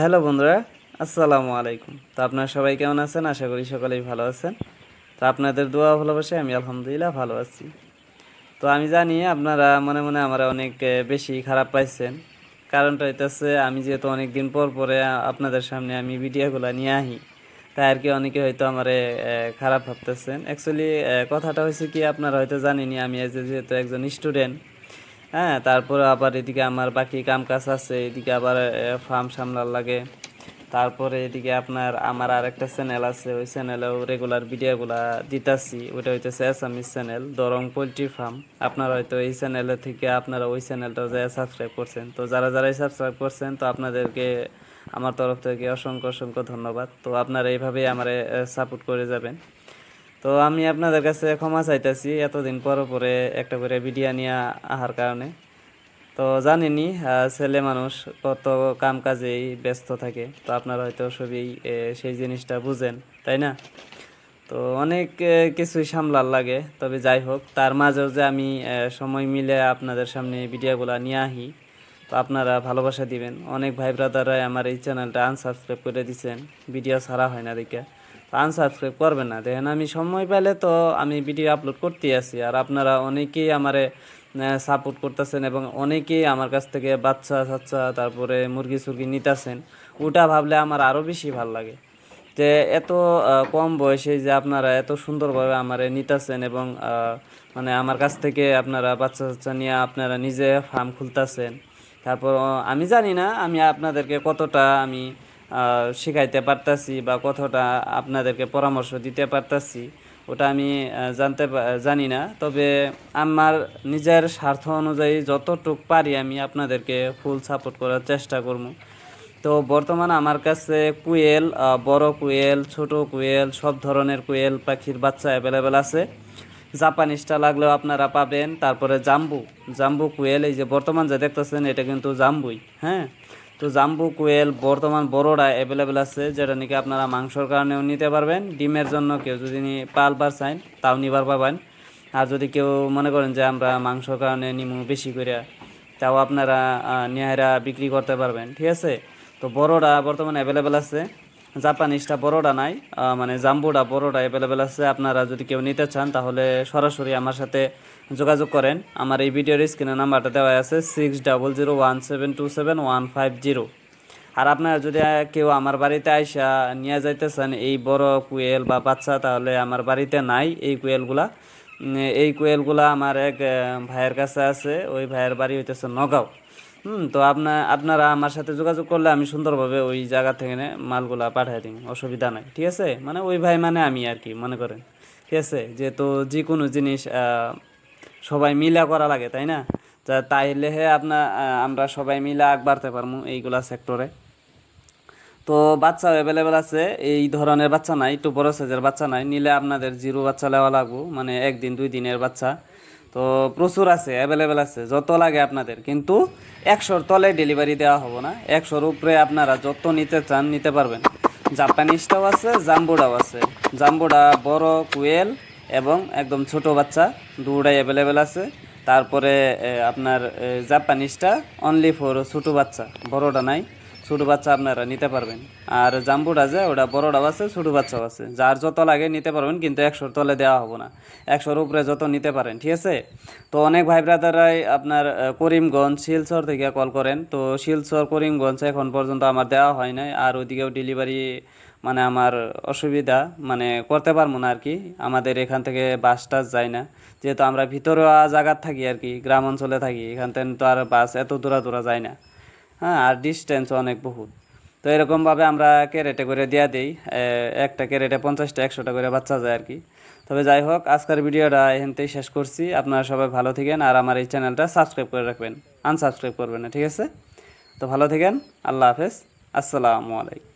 Hello বন্ধুরা, আসসালামু আলাইকুম। তো আপনারা সবাই কেমন আছেন? আশা করি সকলেই ভালো আছেন। তো আপনাদের দোয়া ভালোবাসায় আমি আলহামদুলিল্লাহ ভালো আছি। তো আমি জানি আপনারা মনে মনে আমার অনেক বেশি খারাপ পাইছেন। কারণটা হইতেছে আমি যেহেতু অনেক দিন পর পরে আপনাদের সামনে আমি ভিডিওগুলো নিয়ে আহি, তাই আর কি অনেকে হয়তো আমার খারাপ ভাবতেছেন। অ্যাকচুয়ালি কথাটা হয়েছে কি, আপনারা হয়তো জানেনি আমি যেহেতু একজন স্টুডেন্ট হ্যাঁ তারপরে আবার এদিকে আমার বাকি কাম কাজ আছে, এদিকে আবার ফার্ম সামলার লাগে। তারপরে এদিকে আপনার, আমার আর একটা চ্যানেল আছে, ওই চ্যানেলেও রেগুলার ভিডিওগুলা দিতাছি। ওইটা হইতেছে Assamese channel Darrang poultry farm. আপনারা হয়তো এই চ্যানেলে থেকে আপনারা ওই চ্যানেলটা যায় সাবস্ক্রাইব করছেন। তো যারা যারাই সাবস্ক্রাইব করছেন, তো আপনাদেরকে, আমার তরফ থেকে অসংখ্য অসংখ্য ধন্যবাদ। তো আপনারা এইভাবেই আমার সাপোর্ট করে যাবেন। তো আমি আপনাদের কাছে ক্ষমা চাইতেছি এতদিন পর পরে একটা করে ভিডিও নিয়ে আহার কারণে। তো জানেনি ছেলে মানুষ কত কাম কাজেই ব্যস্ত থাকে, তো আপনারা হয়তো সবই সেই জিনিসটা বুঝেন, তাই না? তো অনেক কিছুই সামলার লাগে, তবে যাই হোক, তার মাঝেও যে আমি সময় মিলে আপনাদের সামনে ভিডিওগুলো নিয়ে আহি, তো আপনারা ভালোবাসা দিবেন। অনেক ভাই ব্রাদাররাই আমার এই চ্যানেলটা আনসাবস্ক্রাইব করে দিচ্ছেন ভিডিও ছাড়া হয় না দেখে। আনসাবস্ক্রাইব করবেন না। দেখেন, আমি সময় পেলে তো আমি ভিডিও আপলোড করতেই আছি। আর আপনারা অনেকেই আমারে সাপোর্ট করতেছেন এবং অনেকেই আমার কাছ থেকে বাচ্চা সাচ্চা তারপরে মুরগি, সুরগি নিতেছেন। ওটা ভাবলে আমার আরও বেশি ভালো লাগে। যে এত কম বয়সে যে আপনারা এত সুন্দরভাবে আমার নিতেছেন এবং মানে আমার কাছ থেকে আপনারা বাচ্চা কাচ্চা নিয়ে আপনারা নিজে ফার্ম খুলতেছেন। তারপর আমি জানি না আমি আপনাদেরকে কতটা আমি শিখাইতে পারতাছি বা কতটা আপনাদেরকে পরামর্শ দিতে পারতাছি, ওটা আমি জানতে জানি না। তবে আমার নিজের স্বার্থ অনুযায়ী যতটুক পারি আমি আপনাদেরকে ফুল সাপোর্ট করার চেষ্টা করব। তো বর্তমানে আমার কাছে কুয়েল বড় কুয়েল, ছোট কুয়েল, সব ধরনের কুয়েল পাখির বাচ্চা অ্যাভেলেবেল আছে। জাপানিজটা লাগলেও আপনারা পাবেন, তারপরে জাম্বু। জাম্বু কুয়েল, এই যে বর্তমান যে দেখতেছেন, এটা কিন্তু জাম্বুই হ্যাঁ? তো জাম্বু, কুয়েল, বর্তমান বড়োরা অ্যাভেলেবেল আছে, যেটা নাকি আপনারা মাংসর কারণেও নিতে পারবেন। ডিমের জন্য কেউ যদি নি পালবার চান তাও নিবার পাবেন। আর যদি কেউ মনে করেন যে আমরা মাংসর কারণে নিমু বেশি করে, তাও আপনারা নেহারা বিক্রি করতে পারবেন। ঠিক আছে? তো বড়োরা বর্তমানে অ্যাভেলেবেল আছে। জাপানিজটা বড়টা নাই মানে জাম্বুটা বড়টা অ্যাভেলেবেল আছে। আপনারা যদি কেউ নিতে চান, তাহলে সরাসরি আমার সাথে যোগাযোগ করেন। আমার এই ভিডিওর স্ক্রিনে নাম্বারটা দেওয়া আছে six double zero one seven two seven one five zero আর আপনারা যদি কেউ আমার বাড়িতে আইসা নিয়ে যাইতেছেন এই বড় কুয়েল বা বাচ্চা, তাহলে আমার বাড়িতে নাই এই কুয়েলগুলা। এই কুয়েলগুলা আমার এক ভাইয়ের কাছে আছে, ওই ভাইয়ের বাড়ি হইতেছে নগাঁও। হুম, তো আপনার আপনারা আমার সাথে যোগাযোগ করলে আমি সুন্দরভাবে ওই জায়গা থেকে মালগুলা পাঠিয়ে দিই অসুবিধা নাই, ঠিক আছে? মানে ওই ভাই মানে আমি আর কি, মনে করেন, ঠিক আছে? যেহেতু যে কোনো জিনিস সবাই মিলা করা লাগে, তাই না? তা তাইলে হে আপনার আমরা সবাই মিলে আগ বাড়তে পারব এইগুলা সেক্টরে তো বাচ্চা অ্যাভেলেবেল আছে, এই ধরনের বাচ্চা নাই, একটু বড় সাইজের বাচ্চা নাই, নিলে আপনাদের জিরো বাচ্চা নেওয়া লাগবো মানে একদিন দুই দিনের বাচ্চা। তো প্রচুর আছে অ্যাভেলেবেল আছে, যত লাগে আপনাদের। কিন্তু একশোর তলে ডেলিভারি দেওয়া হবে না। একশোর উপরে আপনারা যত নিতে চান নিতে পারবেন। জাপানিজটাও আছে জাম্বুডাও আছে। জাম্বুডা বড় কুয়েল এবং একদম ছোট বাচ্চা, দুটাই অ্যাভেলেবেল আছে। তারপরে আপনার জাপানিজটা অনলি ফর ছোটো বাচ্চা, বড়টা নাই। ছোটো বাচ্চা আপনারা নিতে পারবেন। আর জাম্বুটা যে, ওটা বড়টাও আছে, ছোটো বাচ্চাও আছে। যার যত লাগে নিতে পারবেন, কিন্তু একশোর তলে দেওয়া হবে না। একশোর উপরে যত নিতে পারেন, ঠিক আছে? তো অনেক ভাই ব্রাদারাই আপনার করিমগঞ্জ, শিলচর থেকে কল করেন। তো শিলচর, করিমগঞ্জ এখন পর্যন্ত আমার দেওয়া হয় নাই। আর ওইদিকেও ডেলিভারি মানে আমার অসুবিধা মানে করতে পারব না আর কি আমাদের এখান থেকে বাস টাস যায় না। যেহেতু আমরা ভিতরোয়া জায়গার থাকি আর কি গ্রাম অঞ্চলে থাকি, এখান থেকে তো আর বাস এত দূরা দূরা যায় না। হ্যাঁ আর ডিস্টেন্স অনেক বহুত। তো এরকমভাবে আমরা ক্যারেটে করে দেওয়া দিই। একটা ক্যারেটে পঞ্চাশটা, একশোটা করে বাচ্চা যায় আর কি। তবে যাই হোক, আজকের ভিডিওটা এখানতেই শেষ করছি। আপনারা সবাই ভালো থাকেন আর আমার এই চ্যানেলটা সাবস্ক্রাইব করে রাখবেন। আনসাবস্ক্রাইব করবেন না, ঠিক আছে? তো ভালো থাকেন, আল্লাহ হাফেজ। আসসালামু আলাইকুম।